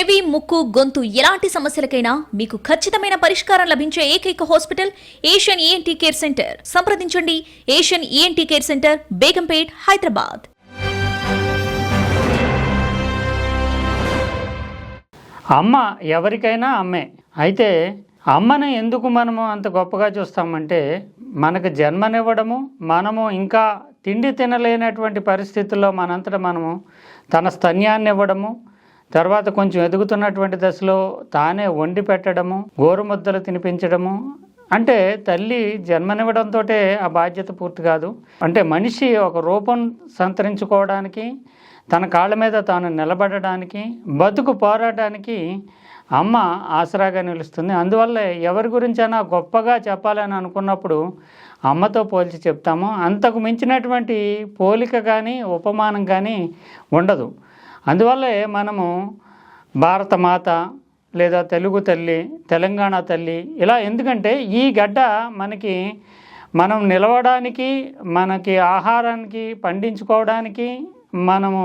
చెవి ముక్కు గొంతు ఎలాంటి సమస్యలకైనా మీకు ఖచ్చితమైన పరిష్కారం లభించే ఏకైక hospital Asian ENT care centre. సంప్రదించండి. Asian ENT care centre Begumpet Hyderabad. అమ్మ ఎవరికైనా అమ్మే. అయితే అమ్మని ఎందుకు మనము అంత గొప్పగా చూస్తామంటే మనకు జన్మనివ్వడము మనము ఇంకా తిండి తినలేనటువంటి పరిస్థితుల్లో మనంతట మనము తన స్తన్యాన్ని ఇవ్వడము తర్వాత కొంచెం ఎదుగుతున్నటువంటి దశలో తానే వండి పెట్టడము గోరుముద్దలు తినిపించడము. అంటే తల్లి జన్మనివ్వడంతో ఆ బాధ్యత పూర్తి కాదు. అంటే మనిషి ఒక రూపం సంతరించుకోవడానికి తన కాళ్ళ మీద తాను నిలబడడానికి బతుకు పోరాటానికి అమ్మ ఆసరాగా నిలుస్తుంది. అందువల్ల ఎవరి గురించైనా గొప్పగా చెప్పాలని అనుకున్నప్పుడు అమ్మతో పోల్చి చెప్తాము. అంతకు మించినటువంటి పోలిక కానీ ఉపమానం కానీ ఉండదు. అందువల్లే మనము భారతమాత లేదా తెలుగు తల్లి తెలంగాణ తల్లి ఇలా ఎందుకంటే ఈ గడ్డ మనకి మనం నిలవడానికి మనకి ఆహారానికి పండించుకోవడానికి మనము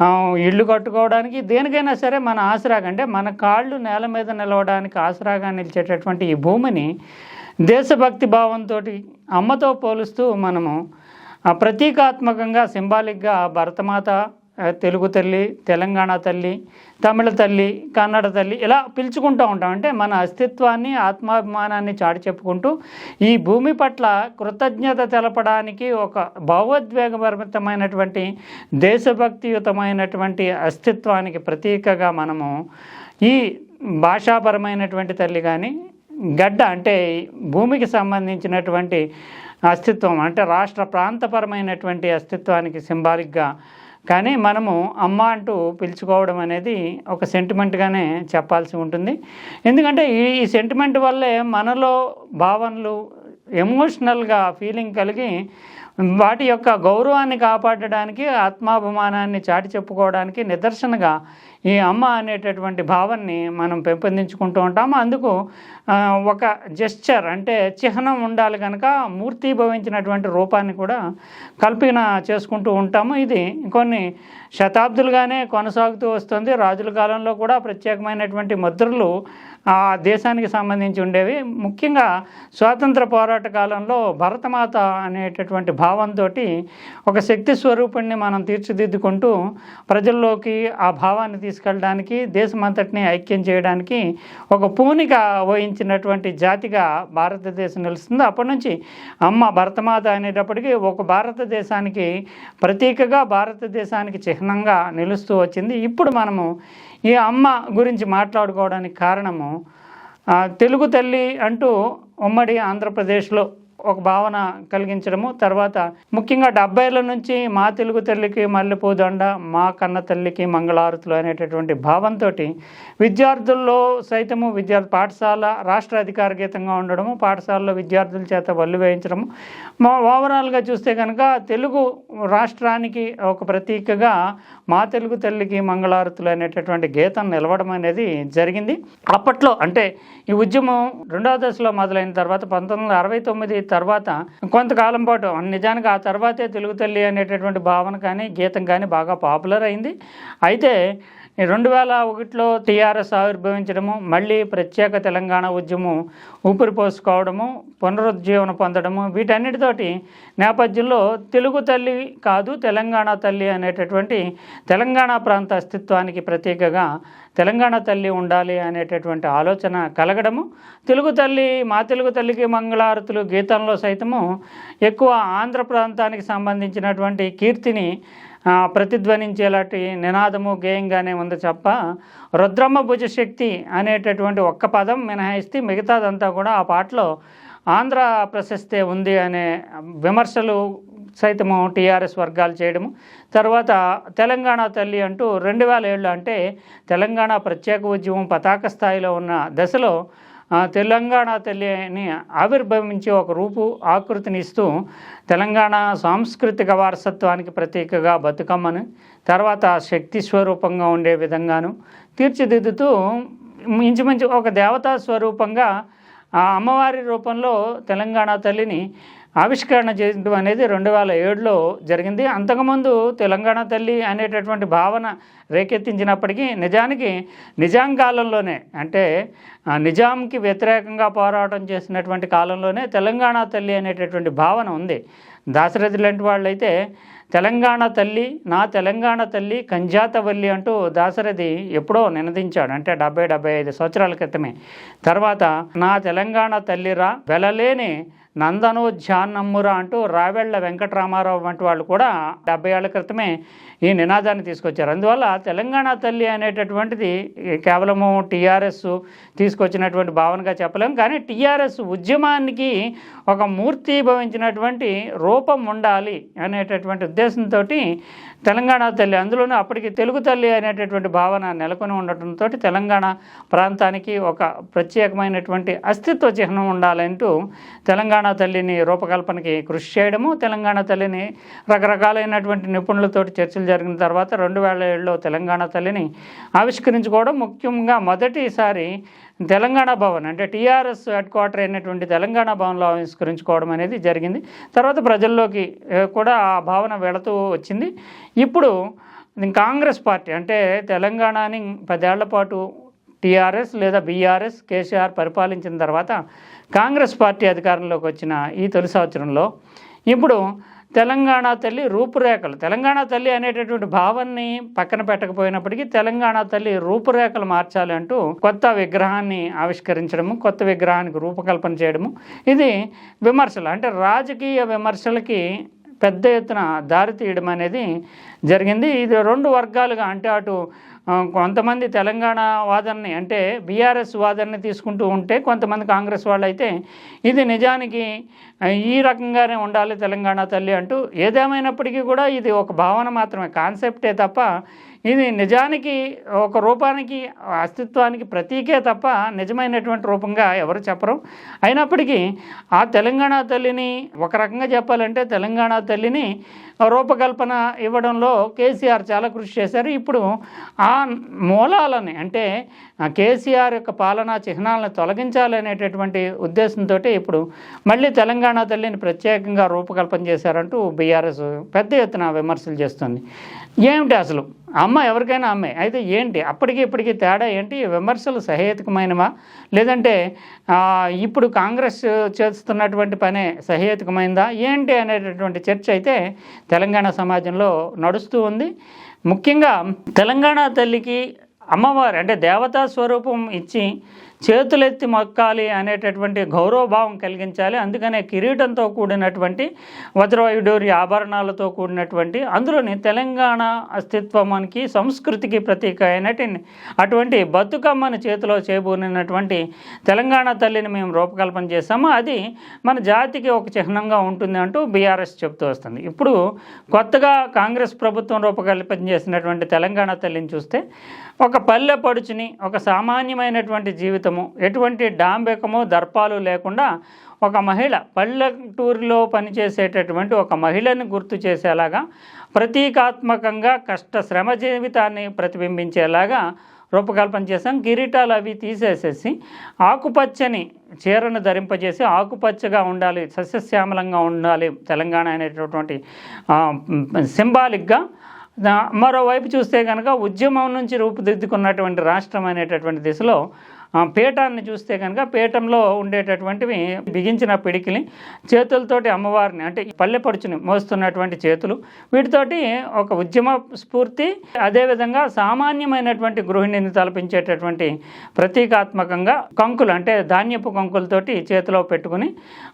ఇళ్ళు ఇల్లు కట్టుకోవడానికి దేనికైనా సరే మన ఆసరాగా అంటే మన కాళ్ళు నేల మీద నిలవడానికి ఆసరాగా నిలిచేటటువంటి ఈ భూమిని దేశభక్తి భావంతో అమ్మతో పోలుస్తూ మనము ఆ, ప్రతీకాత్మకంగా సింబాలిక్గా భరతమాత తెలుగు తల్లి తెలంగాణ తల్లి తమిళ తల్లి కన్నడ తల్లి ఇలా పిలుచుకుంటూ ఉంటాం. అంటే మన అస్తిత్వాన్ని ఆత్మాభిమానాన్ని చాటి చెప్పుకుంటూ ఈ భూమి పట్ల కృతజ్ఞత తెలపడానికి ఒక భావోద్వేగపరిమితమైనటువంటి దేశభక్తియుతమైనటువంటి అస్తిత్వానికి ప్రతీకగా మనము ఈ భాషాపరమైనటువంటి తల్లి కానీ గడ్డ అంటే భూమికి సంబంధించినటువంటి అస్తిత్వం అంటే రాష్ట్ర ప్రాంతపరమైనటువంటి అస్తిత్వానికి సింబాలిక్గా కానీ మనము అమ్మ అంటూ పిలుచుకోవడం అనేది ఒక సెంటిమెంట్గానే చెప్పాల్సి ఉంటుంది. ఎందుకంటే ఈ ఈ సెంటిమెంట్ వల్లే మనలో భావనలు ఎమోషనల్గా ఫీలింగ్ కలిగి వాటి యొక్క గౌరవాన్ని కాపాడడానికి ఆత్మాభిమానాన్ని చాటి చెప్పుకోవడానికి నిదర్శనగా ఈ అమ్మ అనేటటువంటి భావాన్ని మనం పెంపొందించుకుంటూ ఉంటాము అందుకు ఒక జెస్చర్ అంటే చిహ్నం ఉండాలి కనుక మూర్తిభవించినటువంటి రూపాన్ని కూడా కల్పన చేసుకుంటూ ఉంటాము. ఇది కొన్ని శతాబ్దులుగానే కొనసాగుతూ వస్తుంది. రాజుల కాలంలో కూడా ప్రత్యేకమైనటువంటి ముద్రలు ఆ దేశానికి సంబంధించి ఉండేవి. ముఖ్యంగా స్వాతంత్ర పోరాట కాలంలో భరతమాత అనేటటువంటి భావంతో ఒక శక్తి స్వరూపుణ్ణి మనం తీర్చిదిద్దుకుంటూ ప్రజల్లోకి ఆ భావాన్ని తీసుకెళ్ళడానికి దేశమంతటిని ఐక్యం చేయడానికి ఒక పూనిక వహించినటువంటి జాతిగా భారతదేశం నిలుస్తుంది. అప్పటి నుంచి అమ్మ భరతమాత అనేటప్పటికీ ఒక భారతదేశానికి ప్రతీకగా భారతదేశానికి చిహ్నంగా నిలుస్తూ వచ్చింది. ఇప్పుడు మనము ఈ అమ్మ గురించి మాట్లాడుకోవడానికి కారణము తెలుగు తల్లి అంటూ ఉమ్మడి ఆంధ్రప్రదేశ్లో ఒక భావన కలిగించడము. తర్వాత ముఖ్యంగా డెబ్బైల నుంచి మా తెలుగు తల్లికి మల్లెపూ దండ మా కన్న తల్లికి మంగళారతులు అనేటటువంటి భావంతో విద్యార్థుల్లో సైతము విద్యార్థి పాఠశాల రాష్ట్ర అధికార గీతంగా ఉండడము పాఠశాలలో విద్యార్థుల చేత వల్లు వేయించడము. మా ఓవరాల్గా చూస్తే కనుక తెలుగు రాష్ట్రానికి ఒక ప్రతీకగా మా తెలుగు తల్లికి మంగళారతులు అనేటటువంటి గీతం నిలవడం అనేది జరిగింది. అప్పట్లో అంటే ఈ ఉద్యమం రెండవ దశలో మొదలైన తర్వాత పంతొమ్మిది వందల అరవై తొమ్మిది తర్వాత కొంతకాలం పాటు నిజానికి ఆ తర్వాతే తెలుగు తల్లి అనేటటువంటి భావన కానీ గీతం కానీ బాగా పాపులర్ అయింది. అయితే రెండు వేల ఒకటిలో టీఆర్ఎస్ ఆవిర్భవించడము మళ్ళీ ప్రత్యేక తెలంగాణ ఉద్యమం ఊపిరి పోసుకోవడము పునరుజ్జీవన పొందడము వీటన్నిటితోటి నేపథ్యంలో తెలుగు తల్లి కాదు తెలంగాణ తల్లి అనేటటువంటి తెలంగాణ ప్రాంత అస్తిత్వానికి ప్రత్యేకగా తెలంగాణ తల్లి ఉండాలి అనేటటువంటి ఆలోచన కలగడము తెలుగు తల్లి మా తెలుగు తల్లికి మంగళారతులు గీతంలో సైతము ఎక్కువ ఆంధ్ర ప్రాంతానికి సంబంధించినటువంటి కీర్తిని ప్రతిధ్వనించేలాంటి నినాదము గేయంగానే ఉంది తప్ప రుద్రమ్మ భుజశక్తి అనేటటువంటి ఒక్క పదం మినహాయిస్తే మిగతాదంతా కూడా ఆ పాటలో ఆంధ్ర ప్రశస్తే ఉంది అనే విమర్శలు సైతము టీఆర్ఎస్ వర్గాలు చేయడము. తర్వాత తెలంగాణ తల్లి అంటూ రెండు వేల ఏళ్ళు అంటే తెలంగాణ ప్రత్యేక ఉద్యమం పతాక స్థాయిలో ఉన్న దశలో తెలంగాణ తల్లిని ఆవిర్భవించే ఒక రూపు ఆకృతిని ఇస్తూ తెలంగాణ సాంస్కృతిక వారసత్వానికి ప్రతీకగా బతుకమ్మను తర్వాత శక్తి స్వరూపంగా ఉండే విధంగాను తీర్చిదిద్దుతూ ఇంచుమించు ఒక దేవతా స్వరూపంగా ఆ అమ్మవారి రూపంలో తెలంగాణ తల్లిని ఆవిష్కరణ చేయడం అనేది రెండు వేల ఏడులో జరిగింది. అంతకుముందు తెలంగాణ తల్లి అనేటటువంటి భావన రేకెత్తించినప్పటికీ నిజానికి నిజాం కాలంలోనే అంటే నిజాంకి వ్యతిరేకంగా పోరాటం చేసినటువంటి కాలంలోనే తెలంగాణ తల్లి అనేటటువంటి భావన ఉంది. దాశరథి లాంటి వాళ్ళైతే తెలంగాణ తల్లి నా తెలంగాణ తల్లి కంజాతవల్లి అంటూ దాశరథి ఎప్పుడో నినదించాడు. అంటే డెబ్బై డెబ్బై ఐదు సంవత్సరాల క్రితమే. తర్వాత నా తెలంగాణ తల్లిరా వెలలేని నందను నందనోధ్యాన్నమ్మురా అంటూ రావెళ్ళ వెంకటరామారావు వంటి వాళ్ళు కూడా డెబ్బై ఏళ్ళ క్రితమే ఈ నినాదాన్ని తీసుకొచ్చారు. అందువల్ల తెలంగాణ తల్లి అనేటటువంటిది కేవలము టీఆర్ఎస్ తీసుకొచ్చినటువంటి భావనగా చెప్పలేం. కానీ టీఆర్ఎస్ ఉద్యమానికి ఒక మూర్తి భవించినటువంటి రూపం ఉండాలి అనేటటువంటి ఉద్దేశంతో తెలంగాణ తల్లి అందులోనూ అప్పటికి తెలుగు తల్లి అనేటటువంటి భావన నెలకొని ఉండటంతో తెలంగాణ ప్రాంతానికి ఒక ప్రత్యేకమైనటువంటి అస్తిత్వ చిహ్నం ఉండాలంటూ తెలంగాణ తల్లిని రూపకల్పనకి కృషి చేయడము తెలంగాణ తల్లిని రకరకాలైనటువంటి నిపుణులతోటి చర్చలు జరిగిన తర్వాత రెండు వేల ఏడులో తెలంగాణ తల్లిని ఆవిష్కరించుకోవడం ముఖ్యంగా మొదటిసారి తెలంగాణ భవన్ అంటే టీఆర్ఎస్ హెడ్ క్వార్టర్ అయినటువంటి తెలంగాణ భవన్లో ఆవిష్కరించుకోవడం అనేది జరిగింది. తర్వాత ప్రజల్లోకి కూడా ఆ భావన వెళుతూ వచ్చింది. ఇప్పుడు కాంగ్రెస్ పార్టీ అంటే తెలంగాణని పదేళ్ళ పాటు టీఆర్ఎస్ లేదా బీఆర్ఎస్ కేసీఆర్ పరిపాలించిన తర్వాత కాంగ్రెస్ పార్టీ అధికారంలోకి వచ్చిన ఈ తొలి సంవత్సరంలో ఇప్పుడు తెలంగాణ తల్లి రూపురేఖలు తెలంగాణ తల్లి అనేటటువంటి భావాన్ని పక్కన పెట్టకపోయినప్పటికీ తెలంగాణ తల్లి రూపురేఖలు మార్చాలి అంటూ కొత్త విగ్రహాన్ని ఆవిష్కరించడము కొత్త విగ్రహానికి రూపకల్పన చేయడము ఇది విమర్శలు. అంటే రాజకీయ విమర్శలకి పెద్ద ఎత్తున దారి తీయడం అనేది జరిగింది. ఇది రెండు వర్గాలుగా అంటే అటు కొంతమంది తెలంగాణ వాదనని అంటే బీఆర్ఎస్ వాదనని తీసుకుంటూ ఉంటే కొంతమంది కాంగ్రెస్ వాళ్ళు అయితే ఇది నిజానికి ఈ రకంగానే ఉండాలి తెలంగాణ తల్లి అంటూ ఏదేమైనప్పటికీ కూడా ఇది ఒక భావన మాత్రమే. కాన్సెప్టే తప్ప ఇది నిజానికి ఒక రూపానికి అస్తిత్వానికి ప్రతీకే తప్ప నిజమైనటువంటి రూపంగా ఎవరు చెప్పరు. అయినప్పటికీ ఆ తెలంగాణ తల్లిని ఒక రకంగా చెప్పాలంటే తెలంగాణ తల్లిని రూపకల్పన ఇవ్వడంలో కేసీఆర్ చాలా కృషి చేశారు. ఇప్పుడు ఆ మూలాలని అంటే కేసీఆర్ యొక్క పాలనా చిహ్నాలను తొలగించాలనేటటువంటి ఉద్దేశంతో ఇప్పుడు మళ్ళీ తెలంగాణ తల్లిని ప్రత్యేకంగా రూపకల్పన చేశారంటూ బీఆర్ఎస్ పెద్ద ఎత్తున విమర్శలు చేస్తుంది. ఏమిటి అసలు? అమ్మ ఎవరికైనా అమ్మే. అయితే ఏంటి? అప్పటికి ఇప్పటికీ తేడా ఏంటి? విమర్శలు సహేతుకమైనవా? లేదంటే ఇప్పుడు కాంగ్రెస్ చేస్తున్నటువంటి పనే సహేతుకమైందా? ఏంటి అనేటటువంటి చర్చ అయితే తెలంగాణ సమాజంలో నడుస్తూ ఉంది. ముఖ్యంగా తెలంగాణ తల్లికి అమ్మవారు అంటే దేవతా స్వరూపం ఇచ్చి చేతులెత్తి మొక్కాలి అనేటటువంటి గౌరవభావం కలిగించాలి. అందుకనే కిరీటంతో కూడినటువంటి వజ్రవైడూరి ఆభరణాలతో కూడినటువంటి అందులోని తెలంగాణ అస్తిత్వానికి సంస్కృతికి ప్రతీక అయినటువంటి అటువంటి బతుకమ్మను చేతిలో చేయబోనినటువంటి తెలంగాణ తల్లిని మేము రూపకల్పన చేస్తాము అది మన జాతికి ఒక చిహ్నంగా ఉంటుంది అంటూ బీఆర్ఎస్ చెప్తూ వస్తుంది. ఇప్పుడు కొత్తగా కాంగ్రెస్ ప్రభుత్వం రూపకల్పన చేసినటువంటి తెలంగాణ తల్లిని చూస్తే ఒక పల్లె పడుచుని ఒక సామాన్యమైనటువంటి జీవితం జీవితము ఎటువంటి డాంబెకము దర్పాలు లేకుండా ఒక మహిళ పల్లెటూరులో పనిచేసేటటువంటి ఒక మహిళని గుర్తు చేసేలాగా ప్రతీకాత్మకంగా కష్ట శ్రమ జీవితాన్ని ప్రతిబింబించేలాగా రూపకల్పన చేశాం. కిరీటాలు అవి తీసేసేసి ఆకుపచ్చని చీరను ధరింపజేసి ఆకుపచ్చగా ఉండాలి సస్యశ్యామలంగా ఉండాలి తెలంగాణ అనేటటువంటి సింబాలిక్గా. మరోవైపు చూస్తే కనుక ఉద్యమం నుంచి రూపుదిద్దుకున్నటువంటి రాష్ట్రం అనేటటువంటి దిశలో పీఠాన్ని చూస్తే కనుక పీఠంలో ఉండేటటువంటివి బిగించిన పిడికిలి చేతులతోటి అమ్మవారిని అంటే పల్లెపడుచుని మోస్తున్నటువంటి చేతులు వీటితోటి ఒక ఉద్యమ స్ఫూర్తి అదేవిధంగా సామాన్యమైనటువంటి గృహిణిని తలపించేటటువంటి ప్రతీకాత్మకంగా కంకులు అంటే ధాన్యపు కంకులతోటి చేతిలో పెట్టుకుని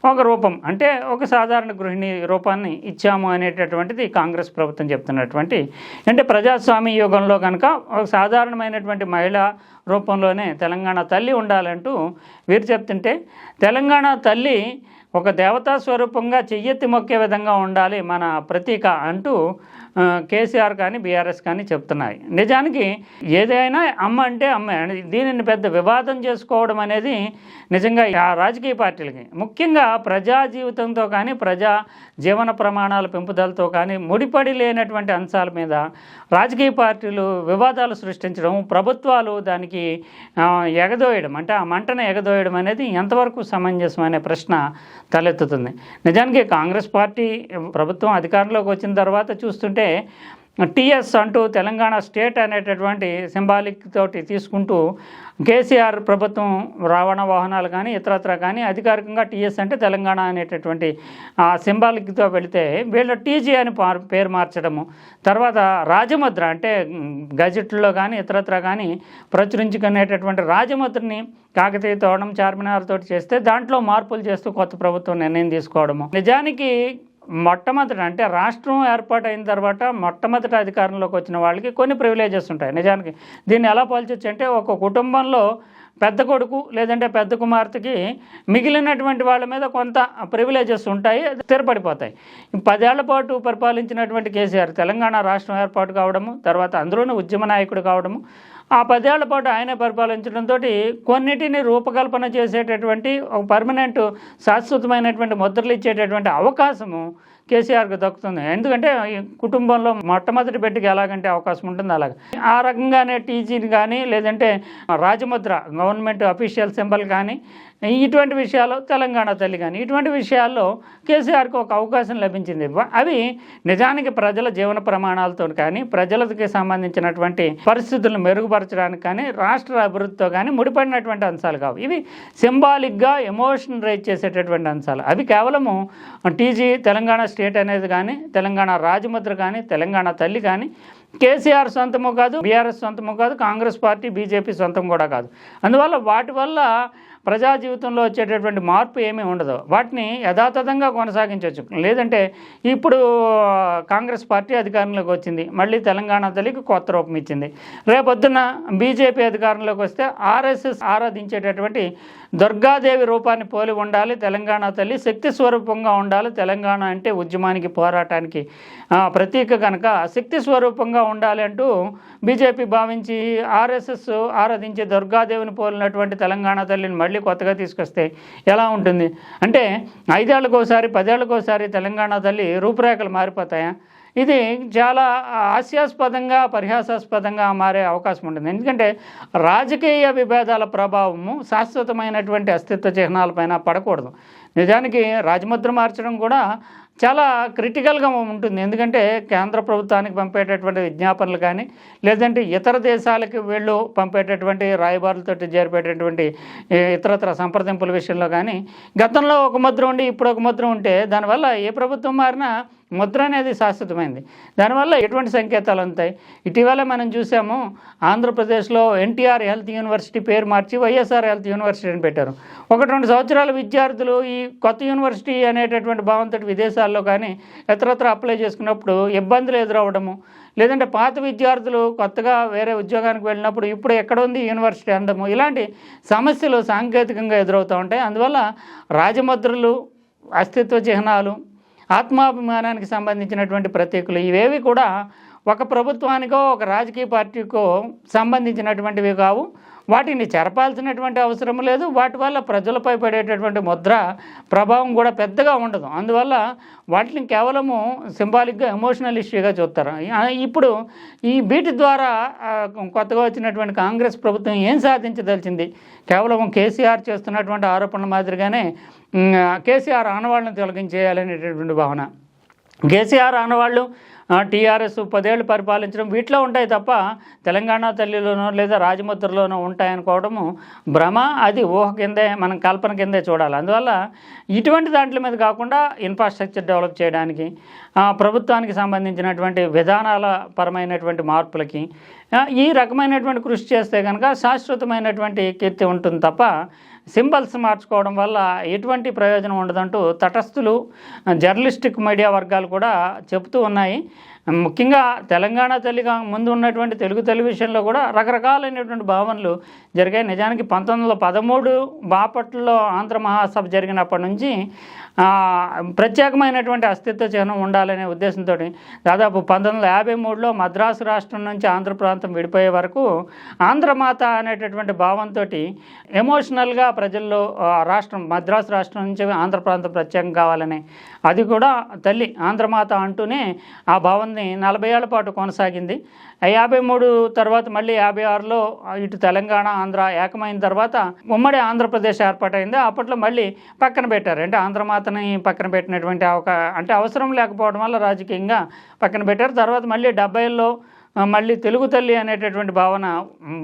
ఒక రూపం అంటే ఒక సాధారణ గృహిణి రూపాన్ని ఇచ్చాము అనేటటువంటిది కాంగ్రెస్ ప్రభుత్వం చెప్తున్నటువంటి అంటే ప్రజాస్వామ్య యుగంలో కనుక ఒక సాధారణమైనటువంటి మహిళ రూపంలోనే తెలంగాణ తల్లి ఉండాలంటూ వీరు చెప్తుంటే తెలంగాణ తల్లి ఒక దేవతా స్వరూపంగా చెయ్యెత్తి మొక్కే విధంగా ఉండాలి మన ప్రతీక అంటూ కేసీఆర్ కానీ బీఆర్ఎస్ కానీ చెప్తున్నాయి. నిజానికి ఏదైనా అమ్మ అంటే అమ్మ. అని దీనిని పెద్ద వివాదం చేసుకోవడం అనేది నిజంగా ఆ రాజకీయ పార్టీలకి ముఖ్యంగా ప్రజా జీవితంతో కానీ ప్రజా జీవన ప్రమాణాల పెంపుదలతో కానీ ముడిపడి లేనటువంటి అంశాల మీద రాజకీయ పార్టీలు వివాదాలు సృష్టించడం ప్రభుత్వాలు దానికి ఎగదోయడం అంటే ఆ మంటను ఎగదోయడం అనేది ఎంతవరకు సమంజసం అనే ప్రశ్న తలెత్తుతుంది. నిజానికి కాంగ్రెస్ పార్టీ ప్రభుత్వం అధికారంలోకి వచ్చిన తర్వాత చూస్తుంటే టీఎస్ అంటూ తెలంగాణ స్టేట్ అనేటటువంటి సింబాలిక్ తోటి తీసుకుంటూ కేసీఆర్ ప్రభుత్వం రవాణా వాహనాలు కానీ ఇతరత్ర కానీ అధికారికంగా టీఎస్ అంటే తెలంగాణ అనేటటువంటి ఆ సింబాలిక్తో వెళితే వీళ్ళ టీజీ అని పార్- పేరు మార్చడము. తర్వాత రాజముద్ర అంటే గజెట్లో కానీ ఇతరత్ర కానీ ప్రచురించుకునేటటువంటి రాజముద్రని కాకతీయ తోడం చార్మినార్ తోటి చేస్తే దాంట్లో మార్పులు చేస్తూ కొత్త ప్రభుత్వం నిర్ణయం తీసుకోవడము. నిజానికి మొట్టమొదట అంటే రాష్ట్రం ఏర్పాటైన తర్వాత మొట్టమొదటి అధికారంలోకి వచ్చిన వాళ్ళకి కొన్ని ప్రివిలేజెస్ ఉంటాయి. నిజానికి దీన్ని ఎలా పోల్చొచ్చు అంటే ఒక కుటుంబంలో పెద్ద కొడుకు లేదంటే పెద్ద కుమార్తెకి మిగిలినటువంటి వాళ్ళ మీద కొంత ప్రివిలేజెస్ ఉంటాయి అది స్థిరపడిపోతాయి. పదేళ్ళ పాటు పరిపాలించినటువంటి కేసీఆర్ తెలంగాణ రాష్ట్రం ఏర్పాటు కావడము తర్వాత అందులోనూ ఉద్యమ నాయకుడు కావడము. ఆ పదేళ్ళ పాటు ఆయనే పరిపాలించడంతో కొన్నిటిని రూపకల్పన చేసేటటువంటి ఒక పర్మనెంట్ శాశ్వతమైనటువంటి ముద్రలు ఇచ్చేటటువంటి అవకాశము కేసీఆర్కి దక్కుతుంది. ఎందుకంటే ఈ కుటుంబంలో మొట్టమొదటి బిడ్డకి ఎలాగంటే అవకాశం ఉంటుంది అలాగ. ఆ రకంగానే టీజీని కానీ లేదంటే రాజముద్ర గవర్నమెంట్ అఫీషియల్ సింబల్ కానీ ఇటువంటి విషయాలు తెలంగాణ తల్లి కానీ ఇటువంటి విషయాల్లో కేసీఆర్కి ఒక అవకాశం లభించింది. అవి నిజానికి ప్రజల జీవన ప్రమాణాలతో కానీ ప్రజలకి సంబంధించినటువంటి పరిస్థితులను మెరుగుపరచడానికి కానీ రాష్ట్ర అభివృద్ధితో కానీ ముడిపడినటువంటి అంశాలు కావు. ఇవి సింబాలిక్గా ఎమోషన్ రైజ్ చేసేటటువంటి అంశాలు. అవి కేవలము టీజీ తెలంగాణ స్టేట్ అనేది కానీ తెలంగాణ రాజముద్ర కానీ తెలంగాణ తల్లి కానీ కేసీఆర్ సొంతము కాదు బీఆర్ఎస్ సొంతము కాదు కాంగ్రెస్ పార్టీ బీజేపీ సొంతం కూడా కాదు. అందువల్ల వాటి వల్ల ప్రజా జీవితంలో వచ్చేటటువంటి మార్పు ఏమీ ఉండదు. వాటిని యథాతథంగా కొనసాగించవచ్చు. లేదంటే ఇప్పుడు కాంగ్రెస్ పార్టీ అధికారంలోకి వచ్చింది. మళ్ళీ తెలంగాణ తల్లికి కొత్త రూపం ఇచ్చింది. రేపొద్దున బీజేపీ అధికారంలోకి వస్తే ఆర్ఎస్ఎస్ ఆరాధించేటటువంటి దుర్గాదేవి రూపాన్ని పోలి ఉండాలి. తెలంగాణ తల్లి శక్తి స్వరూపంగా ఉండాలి. తెలంగాణ అంటే ఉద్యమానికి పోరాటానికి ప్రతీక కనుక శక్తి స్వరూపంగా ఉండాలి అంటూ బీజేపీ భావించి ఆర్ఎస్ఎస్ ఆరాధించే దుర్గాదేవిని పోలినటువంటి తెలంగాణ తల్లిని మళ్ళీ మళ్ళీ కొత్తగా తీసుకొస్తే ఎలా ఉంటుంది? అంటే ఐదేళ్ళకు ఒకసారి పదేళ్ళకు ఒకసారి తెలంగాణ తల్లి రూపురేఖలు మారిపోతాయా? ఇది చాలా హాస్యాస్పదంగా పరిహాసాస్పదంగా మారే అవకాశం ఉంటుంది. ఎందుకంటే రాజకీయ విభేదాల ప్రభావము శాశ్వతమైనటువంటి అస్తిత్వ చిహ్నాలపైన పడకూడదు. నిజానికి రాజముద్ర మార్చడం కూడా చాలా క్రిటికల్గా ఉంటుంది. ఎందుకంటే కేంద్ర ప్రభుత్వానికి పంపేటటువంటి విజ్ఞాపనలు కానీ లేదంటే ఇతర దేశాలకి వీళ్ళు పంపేటటువంటి రాయబారులతో జరిపేటటువంటి ఇతరత్ర సంప్రదింపుల విషయంలో కానీ గతంలో ఒక ముద్ర ఉండి ఇప్పుడు ఒక ముద్ర ఉంటే దానివల్ల ఏ ప్రభుత్వం మారినా ముద్ర అనేది శాశ్వతమైంది. దానివల్ల ఎటువంటి సంకేతాలు ఉంటాయి ఇటీవల మనం చూసాము ఆంధ్రప్రదేశ్లో ఎన్టీఆర్ హెల్త్ యూనివర్సిటీ పేరు మార్చి వైఎస్ఆర్ హెల్త్ యూనివర్సిటీ అని పెట్టారు. ఒకటి రెండు సంవత్సరాల విద్యార్థులు ఈ కొత్త యూనివర్సిటీ అనేటటువంటి భావంతో విదేశాల్లో కానీ ఇతరత్ర అప్లై చేసుకున్నప్పుడు ఇబ్బందులు ఎదురవ్వడము లేదంటే పాత విద్యార్థులు కొత్తగా వేరే ఉద్యోగానికి వెళ్ళినప్పుడు ఇప్పుడు ఎక్కడ ఉంది యూనివర్సిటీ అందము ఇలాంటి సమస్యలు సాంకేతికంగా ఎదురవుతూ ఉంటాయి. అందువల్ల రాజముద్రలు అస్తిత్వ చిహ్నాలు ఆత్మాభిమానానికి సంబంధించినటువంటి ప్రతీకులు ఇవేవి కూడా ఒక ప్రభుత్వానికో ఒక రాజకీయ పార్టీకో సంబంధించినటువంటివి కావు. వాటిని చెరపాల్సినటువంటి అవసరం లేదు. వాటి వల్ల ప్రజలపై పడేటటువంటి ముద్ర ప్రభావం కూడా పెద్దగా ఉండదు. అందువల్ల వాటిని కేవలము సింబాలిక్గా ఎమోషనల్ ఇష్యూగా చూస్తారు. ఇప్పుడు ఈ వీటి ద్వారా కొత్తగా వచ్చినటువంటి కాంగ్రెస్ ప్రభుత్వం ఏం సాధించదలిచింది? కేవలం కేసీఆర్ చేస్తున్నటువంటి ఆరోపణల మాదిరిగానే కేసీఆర్ ఆనవాళ్ళను తొలగించేయాలనేటటువంటి భావన. కేసీఆర్ ఆనవాళ్ళు టీఆర్ఎస్ పదేళ్ళు పరిపాలించడం వీటిలో ఉంటాయి తప్ప తెలంగాణ తల్లిలోనో లేదా రాజముద్రలోనో ఉంటాయనుకోవడము భ్రమ అది ఊహ కిందే మనం కల్పన కిందే చూడాలి. అందువల్ల ఇటువంటి దాంట్ల మీద కాకుండా ఇన్ఫ్రాస్ట్రక్చర్ డెవలప్ చేయడానికి ప్రభుత్వానికి సంబంధించినటువంటి విధానాల పరమైనటువంటి మార్పులకి ఈ రకమైనటువంటి కృషి చేస్తే కనుక శాశ్వతమైనటువంటి కీర్తి ఉంటుంది తప్ప సింబల్స్ మార్చుకోవడం వల్ల ఎటువంటి ప్రయోజనం ఉండదంటూ తటస్థులు జర్నలిస్టిక్ మీడియా వర్గాలు కూడా చెబుతూ ఉన్నాయి. ముఖ్యంగా తెలంగాణ తల్లిగా ముందు ఉన్నటువంటి తెలుగు టెలివిజన్లో విషయంలో కూడా రకరకాలైనటువంటి భావనలు జరిగాయి. నిజానికి పంతొమ్మిది వందల పదమూడు బాపట్లలో ఆంధ్ర మహాసభ జరిగినప్పటి నుంచి ప్రత్యేకమైనటువంటి అస్తిత్వ చిహ్నం ఉండాలనే ఉద్దేశంతో దాదాపు పంతొమ్మిది వందల యాభై మూడులో మద్రాసు రాష్ట్రం నుంచి ఆంధ్ర ప్రాంతం విడిపోయే వరకు ఆంధ్రమాత అనేటటువంటి భావంతో ఎమోషనల్గా ప్రజల్లో రాష్ట్రం మద్రాసు రాష్ట్రం నుంచి ఆంధ్ర ప్రాంతం ప్రత్యేకం కావాలని అది కూడా తల్లి ఆంధ్రమాత అంటూనే ఆ భావాన్ని నలభై ఏళ్ళ పాటు కొనసాగింది. ఆ యాభై మూడు తర్వాత మళ్ళీ యాభై ఆరులో ఇటు తెలంగాణ ఆంధ్ర ఏకమైన తర్వాత ఉమ్మడి ఆంధ్రప్రదేశ్ ఏర్పాటైంది. అప్పట్లో మళ్ళీ పక్కన పెట్టారు. అంటే అతని పక్కన పెట్టినటువంటి అవకా అంటే అవసరం లేకపోవడం వల్ల రాజకీయంగా పక్కన పెట్టారు. తర్వాత మళ్ళీ డెబ్బైల్లో మళ్ళీ తెలుగు తల్లి అనేటటువంటి భావన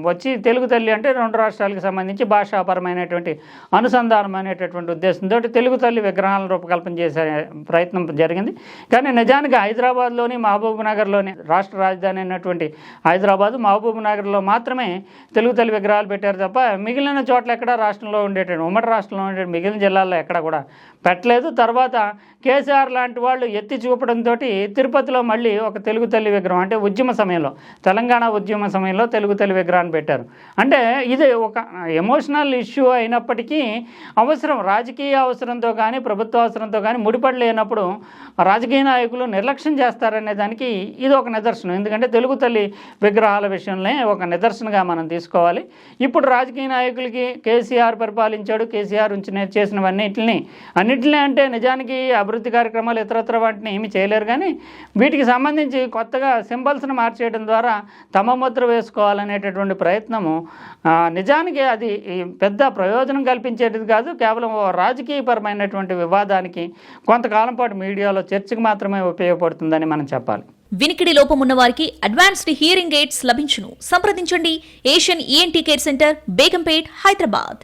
వచ్చి తెలుగు తల్లి అంటే రెండు రాష్ట్రాలకు సంబంధించి భాషాపరమైనటువంటి అనుసంధానం అనేటటువంటి ఉద్దేశంతో తెలుగు తల్లి విగ్రహాలను రూపకల్పన చేసే ప్రయత్నం జరిగింది. కానీ నిజానికి హైదరాబాద్లోని మహబూబ్ నగర్లోని రాష్ట్ర రాజధాని అయినటువంటి హైదరాబాద్ మహబూబ్ నగర్లో మాత్రమే తెలుగు తల్లి విగ్రహాలు పెట్టారు తప్ప మిగిలిన చోట్ల ఎక్కడ రాష్ట్రంలో ఉండేటువంటి ఉమ్మడి రాష్ట్రంలో ఉండే మిగిలిన జిల్లాల్లో ఎక్కడ కూడా పెట్టలేదు. తర్వాత కేసీఆర్ లాంటి వాళ్ళు ఎత్తి చూపడంతో తిరుపతిలో మళ్ళీ ఒక తెలుగు తల్లి విగ్రహం అంటే ఉద్యమ సమయం సమయంలో తెలంగాణ ఉద్యమ సమయంలో తెలుగు తల్లి విగ్రహాన్ని పెట్టారు. అంటే ఇది ఒక ఎమోషనల్ ఇష్యూ అయినప్పటికీ అవసరం రాజకీయ అవసరంతో కానీ ప్రభుత్వ అవసరంతో కానీ ముడిపడి లేనప్పుడు రాజకీయ నాయకులు నిర్లక్ష్యం చేస్తారనే దానికి ఇది ఒక నిదర్శనం. ఎందుకంటే తెలుగు తల్లి విగ్రహాల విషయంలో ఒక నిదర్శనగా మనం తీసుకోవాలి. ఇప్పుడు రాజకీయ నాయకులకి కేసీఆర్ పరిపాలించాడు కేసీఆర్ ఉంచి చేసినవన్నిటిని అన్నింటినీ అంటే నిజానికి అభివృద్ధి కార్యక్రమాలు ఇతరత్ర వాటిని ఏమీ చేయలేరు కానీ వీటికి సంబంధించి కొత్తగా సింబల్స్ని చేయడం ద్వారా తమ ముద్ర వేసుకోవాలనేటటువంటి ప్రయత్నము నిజానికి అది పెద్ద ప్రయోజనం కల్పించేది కాదు కేవలం ఓ రాజకీయపరమైనటువంటి వివాదానికి కొంతకాలం పాటు మీడియాలో చర్చకు మాత్రమే ఉపయోగపడుతుందని మనం చెప్పాలి. వినికిడి లోపం ఉన్న వారికి అడ్వాన్స్డ్ హియరింగ్ ఎయిడ్స్ లభించును. సంప్రదించండి Asian ENT care centre Begumpet Hyderabad.